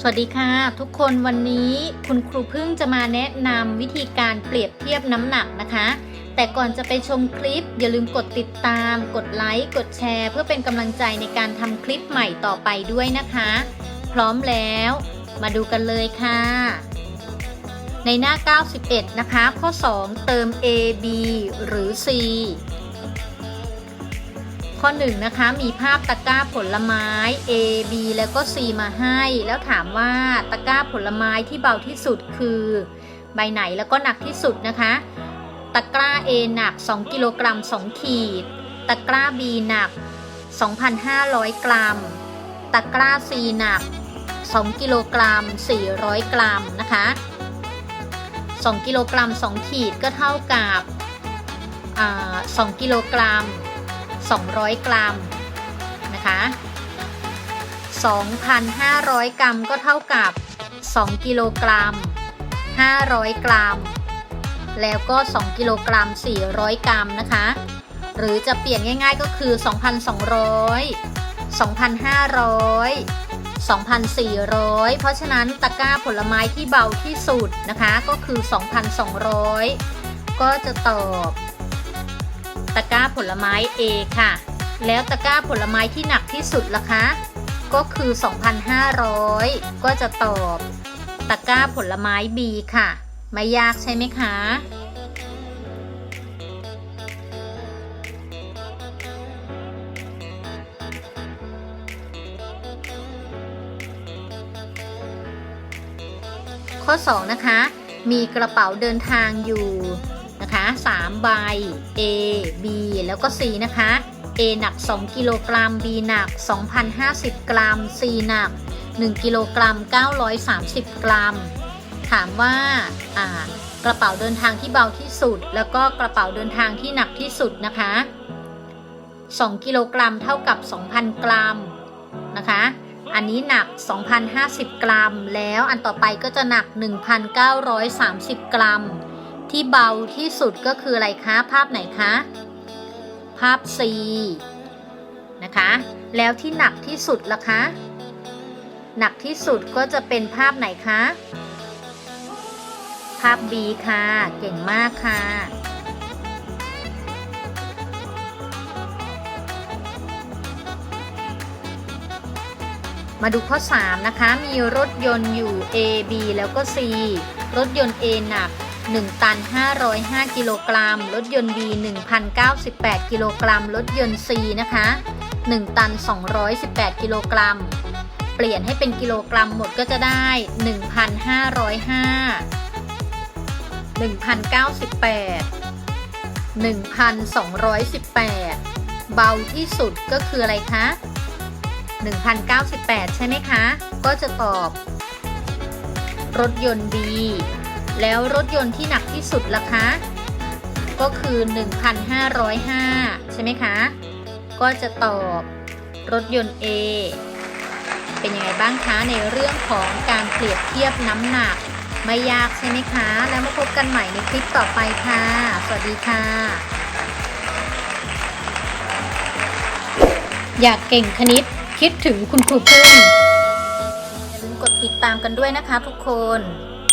สวัสดีค่ะ ทุกคนวันนี้คุณครูพึ่งจะมาแนะนำวิธีการเปรียบเทียบน้ำหนักนะคะ แต่ก่อนจะไปชมคลิป อย่าลืมกดติดตาม กดไลค์กดแชร์ เพื่อเป็นกำลังใจในการทำคลิปใหม่ต่อไปด้วยนะคะ พร้อมแล้ว มาดูกันเลยค่ะ ในหน้า 91 นะคะ ข้อ 2 เติม A B หรือ C ข้อ1นนะคะมีภาพตะกร้าผลไม้ A B แล้วก็ C มาให้ แล้วถามว่าตะกร้าผลไม้ที่เบาที่สุดคือ ใบไหนแล้วก็หนักที่สุดนะคะ ตะกร้า A หนัก 2 กิโลกรัม 2 ขีด ตะกร้า B หนัก 2,500 กรัม ตะกร้า C หนัก 2 กิโลกรัม 400 กรัมนะคะ 2 กิโลกรัม 2 ขีดก็เท่ากับ2กิโลกรัม 200 กรัมนะคะ2,500 กรัมก็เท่ากับ 2 กิโลกรัม 500 กรัม แล้วก็ 2 กิโลกรัม 400 กรัมนะคะ หรือจะเปลี่ยนง่ายๆก็คือ 2,200 2,500 2,400 เพราะฉะนั้นตะกร้าผลไม้ที่เบาที่สุดนะคะ ก็คือ 2,200 ก็จะตอบ ตะกร้าผลไม้ A ค่ะ แล้วตะกร้าผลไม้ที่หนักที่สุดล่ะคะ ก็คือ 2,500 ก็จะตอบตะกร้าผลไม้ B ค่ะ ไม่ยากใช่ไหมคะ ข้อ 2 นะคะ มีกระเป๋าเดินทางอยู่ 3 ใบ A B แล้วก็ C นะคะ A หนัก 2 กิโลกรัม B หนัก 2,050 กรัม C หนัก 1 กิโลกรัม 930 กรัม ถามว่าากระเป๋าเดินทางที่เบาที่สุด แล้วก็กระเป๋าเดินทางที่หนักที่สุดนะคะ 2 กิโลกรัมเท่ากับ 2,000 กรัมนะคะ อันนี้หนัก 2,050 กรัม แล้วอันต่อไปก็จะหนัก 1,930 กรัม ที่เบาที่สุดก็คืออะไรคะ ภาพไหนคะ ภาพ C นะคะ แล้วที่หนักที่สุดล่ะคะ หนักที่สุดก็จะเป็นภาพไหนคะ ภาพ B ค่ะ เก่งมากค่ะมาดูข้อ 3 นะคะ มีรถยนต์อยู่ A B แล้วก็ C รถยนต์ A หนัก 1 ตัน 505 กิโลกรัม รถยนต์ B 1,098 กิโลกรัม รถยนต์ C นะคะ 1 ตัน 218 กิโลกรัม เปลี่ยนให้เป็นกิโลกรัมหมดก็จะได้ 1,505 1,098 1,218 เบาที่สุดก็คืออะไรคะ1,098 ใช่ไหมคะ ก็จะตอบ รถยนต์ B แล้วรถยนต์ที่หนักที่สุดล่ะคะ ก็คือ 1,505 ใช่ไหมคะ ก็จะตอบรถยนต์ A เป็นยังไงบ้างคะในเรื่องของการเปรียบเทียบน้ำหนักไม่ยากใช่ไหมคะ แล้วมาพบกันใหม่ในคลิปต่อไปค่ะ สวัสดีค่ะ อยากเก่งคณิตคิดถึงคุณครูพึ่งอย่าลืมกดติดตามกันด้วยนะคะทุกคน